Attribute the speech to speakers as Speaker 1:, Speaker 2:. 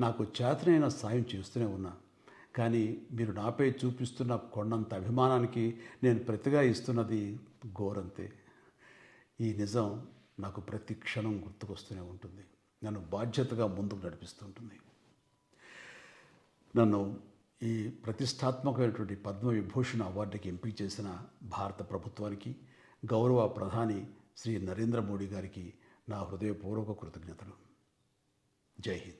Speaker 1: నాకు చేతనైన సాయం చేస్తూనే ఉన్నా. కానీ మీరు నాపై చూపిస్తున్న కొండంత అభిమానానికి నేను ప్రతిగా ఇస్తున్నది గోరంతే ఈ నిజం నాకు ప్రతి క్షణం గుర్తుకొస్తూనే ఉంటుంది. నన్ను బాధ్యతగా ముందుకు నడిపిస్తుంటుంది. నన్ను ఈ ప్రతిష్టాత్మకమైనటువంటి పద్మవిభూషణ అవార్డుకి ఎంపిక చేసిన భారత ప్రభుత్వానికి గౌరవ ప్రధాని శ్రీ నరేంద్ర మోడీ గారికి నా హృదయపూర్వక కృతజ్ఞతలు. జై హింద్.